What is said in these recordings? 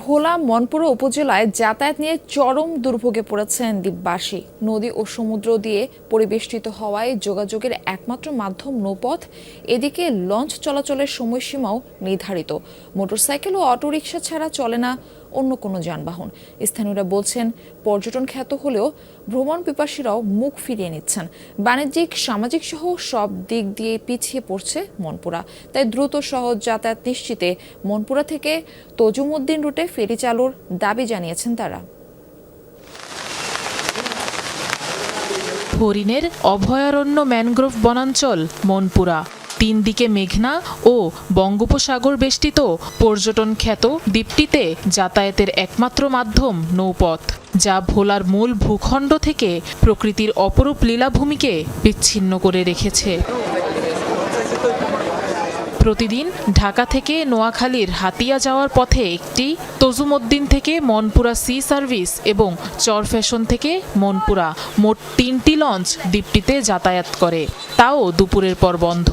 ভোলা মনপুরা উপজেলায় যাতায়াত নিয়ে চরম দুর্ভোগে পড়েছেন দ্বীপবাসী। নদী ও সমুদ্র দিয়ে পরিবেষ্টিত হওয়ায় যোগাযোগের একমাত্র মাধ্যম নৌপথ। এদিকে লঞ্চ চলাচলের সময়সীমাও নির্ধারিত। মোটরসাইকেল ও অটোরিকশা ছাড়া চলে না অন্য কোনো যানবাহন। স্থানীয়রা বলছেন, পর্যটন খ্যাত হলেও ভ্রমণ পিপাসীরাও মুখ ফিরিয়ে নিচ্ছেন। বাণিজ্যিক, সামাজিক সহ সব দিক দিয়ে পিছিয়ে পড়ছে মনপুরা। তাই দ্রুত, সহজ যাতায়াত নিশ্চিতে মনপুরা থেকে তজুমুদ্দিন রুটে ফেরি চালুর দাবি জানিয়েছেন তারা। হরিণের অভয়ারণ্য ম্যানগ্রোভ বনাঞ্চল, মনপুরা। তিন দিকে মেঘনা ও বঙ্গোপসাগর বেষ্টিত পর্যটন খ্যাত দ্বীপটিতে যাতায়াতের একমাত্র মাধ্যম নৌপথ, যা ভোলার মূল ভূখণ্ড থেকে প্রকৃতির অপরূপ লীলাভূমিকে বিচ্ছিন্ন করে রেখেছে। প্রতিদিন ঢাকা থেকে নোয়াখালীর হাতিয়া যাওয়ার পথে একটি তজুমদ্দিন থেকে মনপুরা সি সার্ভিস এবং চর ফ্যাশন থেকে মনপুরা মোট তিনটি লঞ্চ দ্বীপটিতে যাতায়াত করে। তাও দুপুরের পর বন্ধ।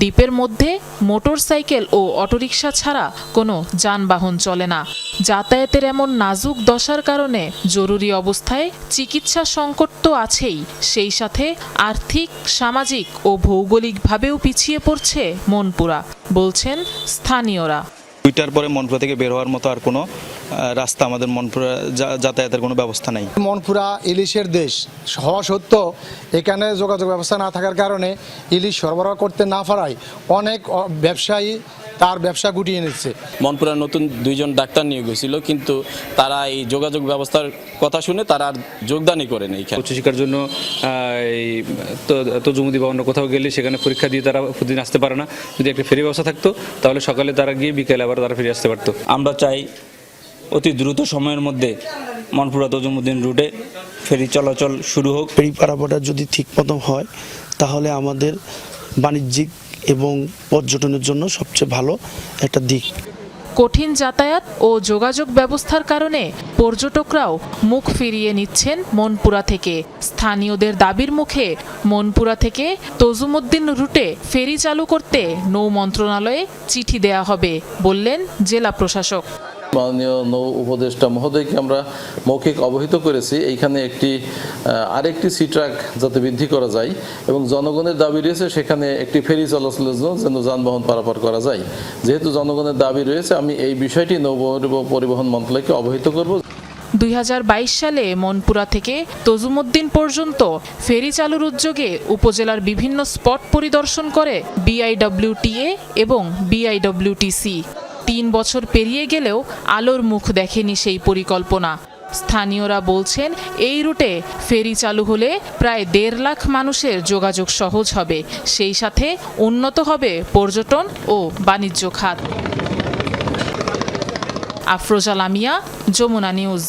দ্বীপের মধ্যে মোটর সাইকেল ও অটোরিকশা ছাড়া কোনো যানবাহন চলে না। যাতায়াতের এমন নাজুক দশার কারণে জরুরি অবস্থায় চিকিৎসা সংকট তো আছেই, সেই সাথে আর্থিক, সামাজিক ও ভৌগোলিকভাবেও পিছিয়ে পড়ছে মনপুরা। বলছেন স্থানীয়রা দুইটার পরে মনপুরা থেকে বের হওয়ার মতো আর কোনো রাস্তা আমাদের মনপুরা যা- যাতায়াতের কোনো ব্যবস্থা নেই। মনপুরা ইলিশের দেশ হওয়া সত্ত্বেও এখানে যোগাযোগ ব্যবস্থা না থাকার কারণে ইলিশ সরবরাহ করতে না পারায় অনেক ব্যবসায়ী তার ব্যবসা গুটিয়ে নিচ্ছে। মনপুরা নতুন দুইজন ডাক্তার নিয়োগ হয়েছিল কিন্তু তারা এই যোগাযোগ ব্যবস্থার কথা শুনে তারা আর যোগদানই করেনি এখানে। উচ্চশিক্ষার জন্য এই তো- তজুমুদি বা অন্য কোথাও গেলে সেখানে পরীক্ষা দিয়ে তারা প্রতিদিন আসতে পারে না। যদি একটা ফেরি ব্যবস্থা থাকতো তাহলে সকালে তারা গিয়ে বিকেলে আবার তারা ফিরে আসতে পারতো। আমরা চাই অতি দ্রুত সময়ের মধ্যে মনপুরা তজুমুদ্দিন রুটে ফেরি চলাচল শুরু হোক। ফেরি পারাপাটা যদি ঠিক মতো হয়, তাহলে আমাদের বাণিজ্যিক এবং পর্যটনের জন্য সবচেয়ে ভালো একটা দিক। কঠিন যাতায়াত ও যোগাযোগ ব্যবস্থার কারণে পর্যটকরাও মুখ ফিরিয়ে নিচ্ছেন মনপুরা থেকে। স্থানীয়দের দাবির মুখে মনপুরা থেকে তজুমুদ্দিন রুটে ফেরি চালু করতে নৌ মন্ত্রণালয়ে চিঠি দেয়া হবে, বললেন জেলা প্রশাসক। মাননীয় নৌ উপদেষ্টা মহোদয়কে আমরা মৌখিক অবহিত করেছি। এইখানে একটি আরেকটি সি ট্রাক যাতে বৃদ্ধি করা যায় এবং জনগণের দাবি রয়েছে সেখানে একটি ফেরি চলাচলের জন্য যেন যানবাহন পারাপার করা যায়। যেহেতু জনগণের দাবি রয়েছে, আমি এই বিষয়টি নৌ পরিবহন মন্ত্রণালয়কে অবহিত করব। দুই হাজার বাইশ সালে মনপুরা থেকে তজুমুদ্দিন পর্যন্ত ফেরি চালুর উদ্যোগে উপজেলার বিভিন্ন স্পট পরিদর্শন করে বিআইডব্লিউটিএ এবং বিআইডব্লিউটিসি তিন বছর পেরিয়ে গেলেও আলোর মুখ দেখেনি সেই পরিকল্পনা। স্থানীয়রা বলছেন, এই রুটে ফেরি চালু হলে প্রায় দেড় লাখ মানুষের যোগাযোগ সহজ হবে। সেই সাথে উন্নত হবে পর্যটন ও বাণিজ্য খাত। আফরোজা লামিয়া, যমুনা নিউজ।